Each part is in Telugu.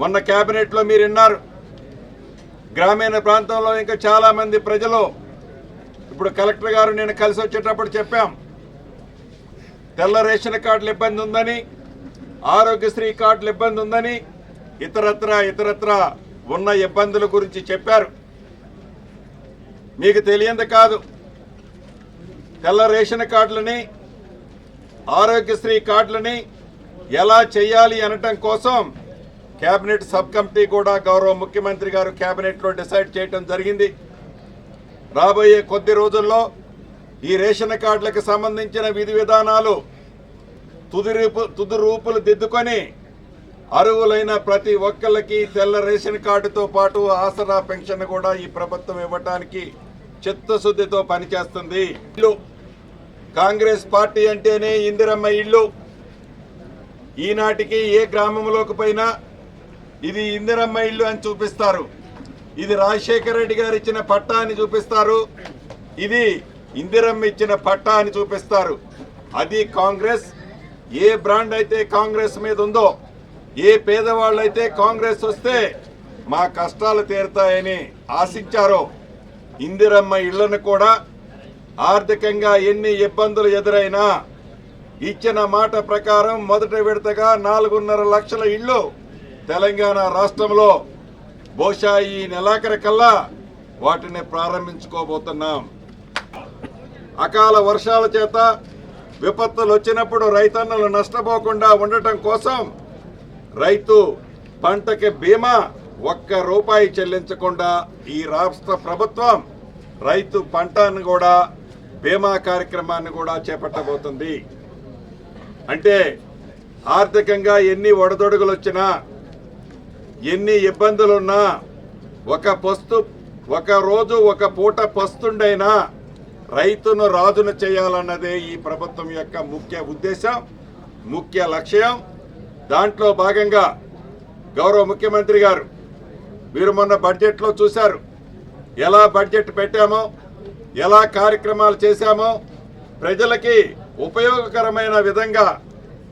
మొన్న క్యాబినెట్లో మీరు విన్నారు. గ్రామీణ ప్రాంతంలో ఇంకా చాలామంది ప్రజలు ఇప్పుడు కలెక్టర్ గారు నేను కలిసి వచ్చేటప్పుడు చెప్పాం. తెల్ల రేషన్ కార్డులు ఇబ్బంది ఉందని ఆరోగ్యశ్రీ కార్డులు ఇబ్బంది ఉందని ఇతరత్ర ఇతరత్ర ఉన్న ఇబ్బందుల గురించి చెప్పారు. మీకు తెలియంది కాదు. తెల్ల రేషన్ కార్డులని ఆరోగ్యశ్రీ కార్డులని ఎలా చేయాలి అనటం కోసం కేబినెట్ సబ్ కమిటీ కూడా గౌరవ ముఖ్యమంత్రి గారు కేబినెట్లో డిసైడ్ చేయటం జరిగింది. రాబోయే కొద్ది రోజుల్లో ఈ రేషన్ కార్డులకు సంబంధించిన విధి విధానాలు తుది రూపు తుది రూపులు దిద్దుకొని అరువులైన ప్రతి ఒక్కరికి తెల్ల రేషన్ కార్డుతో పాటు ఆసరా పెన్షన్ కూడా ఈ ప్రభుత్వం ఇవ్వటానికి చిత్తశుద్ధితో పనిచేస్తుంది. ఇల్లు కాంగ్రెస్ పార్టీ అంటేనే ఇందిరమ్మ ఇల్లు. ఈనాటికి ఏ గ్రామంలోకి పోయినా ఇది ఇందిరమ్మ ఇల్లు అని చూపిస్తారు. ఇది రాజశేఖర రెడ్డి గారు ఇచ్చిన పట్టా అని చూపిస్తారు. ఇది ఇందిరమ్మ ఇచ్చిన పట్టా అని చూపిస్తారు. అది కాంగ్రెస్. ఏ బ్రాండ్ అయితే కాంగ్రెస్ మీద ఉందో ఏ పేదవాళ్ళు అయితే కాంగ్రెస్ వస్తే మా కష్టాలు తీరుతాయని ఆశించారో. ఇందిరమ్మ ఇళ్ళను కూడా ఆర్థికంగా ఎన్ని ఇబ్బందులు ఎదురైనా ఇచ్చిన మాట ప్రకారం మొదటి విడతగా నాలుగున్నర లక్షల ఇళ్ళు తెలంగాణ రాష్ట్రంలో బహుశా ఈ నెలాఖరి కల్లా వాటిని ప్రారంభించుకోబోతున్నాం. అకాల వర్షాల చేత విపత్తులు వచ్చినప్పుడు రైతన్నలు నష్టపోకుండా ఉండటం కోసం రైతు పంటకి బీమా ఒక్క రూపాయి చెల్లించకుండా ఈ రాష్ట్ర ప్రభుత్వం రైతు పంటను కూడా బీమా కార్యక్రమాన్ని కూడా చేపట్టబోతుంది. అంటే ఆర్థికంగా ఎన్ని ఒడదొడుగులు వచ్చినా ఎన్ని ఇబ్బందులున్నా ఒక పస్తు ఒక రోజు ఒక పూట పస్తుండైనా రైతును రాజును చేయాలన్నదే ఈ ప్రభుత్వం యొక్క ముఖ్య ఉద్దేశం ముఖ్య లక్ష్యం. దాంట్లో భాగంగా గౌరవ ముఖ్యమంత్రి గారు మీరు మొన్న బడ్జెట్లో చూశారు. ఎలా బడ్జెట్ పెట్టామో ఎలా కార్యక్రమాలు చేశామో ప్రజలకి ఉపయోగకరమైన విధంగా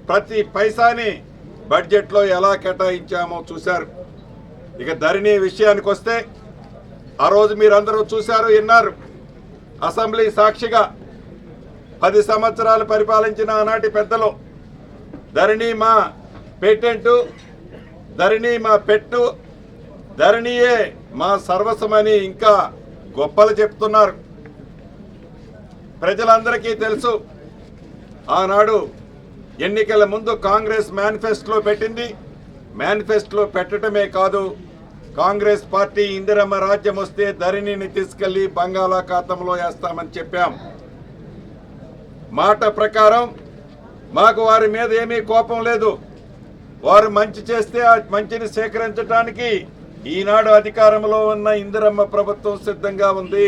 ప్రతి పైసాని బడ్జెట్లో ఎలా కేటాయించామో చూశారు. ఇక ధరణి విషయానికి వస్తే ఆ రోజు మీరందరూ చూశారు విన్నారు అసెంబ్లీ సాక్షిగా పది సంవత్సరాలు పరిపాలించిన ఆనాటి పెద్దలు. ధరణి మా పేటెంటు ధరణి మా పెట్టు ధరణియే మా సర్వస్వమని ఇంకా గొప్పలు చెప్తున్నారు. ప్రజలందరికీ తెలుసు ఆనాడు ఎన్నికల ముందు కాంగ్రెస్ మేనిఫెస్టోలో పెట్టింది. మేనిఫెస్టోలో పెట్టడమే కాదు కాంగ్రెస్ పార్టీ ఇందిరమ్మ రాజ్యం వస్తే ధరణిని తీసుకెళ్ళి బంగాళాఖాతంలో వేస్తామని చెప్పాం. మాట ప్రకారం మాకు వారి మీద ఏమీ కోపం లేదు. వారు మంచి చేస్తే ఆ మంచిని సేకరించడానికి ఈనాడు అధికారంలో ఉన్న ఇందిరమ్మ ప్రభుత్వం సిద్ధంగా ఉంది.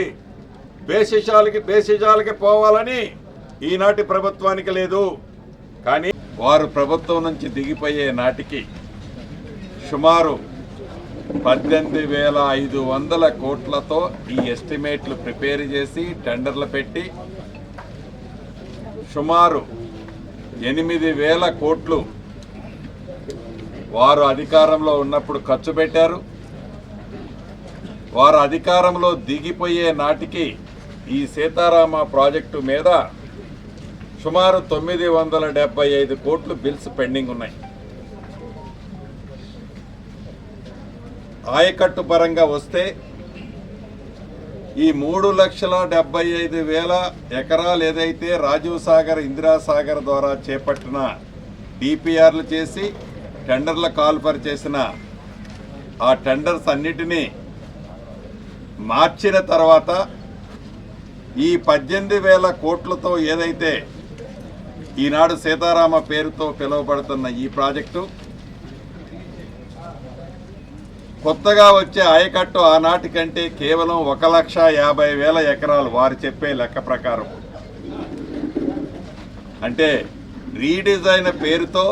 బేసిషాలకి బేసిజాలకి పోవాలని ఈనాటి ప్రభుత్వానికి లేదు. కానీ వారు ప్రభుత్వం నుంచి దిగిపోయే నాటికి సుమారు పద్దెనిమిది వేల ఐదు వందల కోట్లతో ఈ ఎస్టిమేట్లు ప్రిపేర్ చేసి టెండర్లు పెట్టి సుమారు ఎనిమిది వేల కోట్లు వారు అధికారంలో ఉన్నప్పుడు ఖర్చు పెట్టారు. వారు అధికారంలో దిగిపోయే నాటికి ఈ సీతారామ ప్రాజెక్టు మీద సుమారు తొమ్మిది వందల డెబ్బై ఐదు కోట్లు బిల్స్ పెండింగ్ ఉన్నాయి. ఆయకట్టు పరంగా వస్తే ఈ మూడు లక్షల డెబ్బై ఐదు వేల ఎకరాలు ఏదైతే రాజీవ్ సాగర్ ఇందిరాసాగర్ ద్వారా చేపట్టిన డిపిఆర్లు చేసి టెండర్ల కాల్ఫర్ చేసిన ఆ టెండర్స్ అన్నిటినీ మార్చిన తర్వాత ఈ పద్దెనిమిది వేల కోట్లతో ఏదైతే ఈనాడు సీతారామ పేరుతో పిలువబడుతున్న ఈ ప్రాజెక్టు కొత్తగా వచ్చే ఆయకట్టు ఆనాటి కంటే కేవలం ఒక లక్ష యాభై వేల ఎకరాలు వారు చెప్పే లెక్క ప్రకారం. అంటే రీడిజైన్ పేరుతో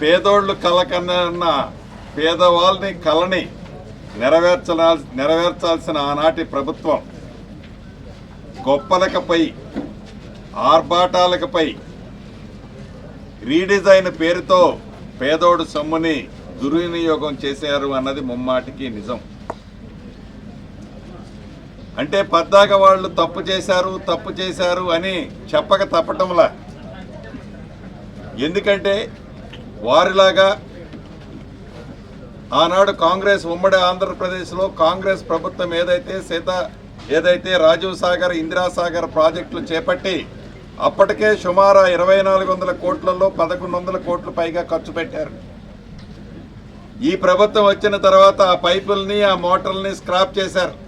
పేదోళ్ళు కలకన్న పేదవాళ్ళని కలని నెరవేర్చాల్ నెరవేర్చాల్సిన ఆనాటి ప్రభుత్వం గొప్పలకపై ఆర్భాటాలకపై రీడిజైన్ పేరుతో పేదోడు సొమ్ముని దుర్వినియోగం చేశారు అన్నది ముమ్మాటికి నిజం. అంటే పద్దాక వాళ్ళు తప్పు చేశారు తప్పు చేశారు అని చెప్పక తప్పటంలా. ఎందుకంటే వారిలాగా ఆనాడు కాంగ్రెస్ ఉమ్మడి ఆంధ్రప్రదేశ్లో కాంగ్రెస్ ప్రభుత్వం ఏదైతే సీత ఏదైతే రాజీవ్ సాగర్ ఇందిరాసాగర్ ప్రాజెక్టులు చేపట్టి అప్పటికే సుమారు ఇరవై నాలుగు వందల కోట్లలో పదకొండు వందల కోట్లు పైగా ఖర్చు పెట్టారు. ఈ ప్రభుత్వం వచ్చిన తర్వాత ఆ పైపుల్ని ఆ మోటార్లని స్క్రాప్ చేశారు.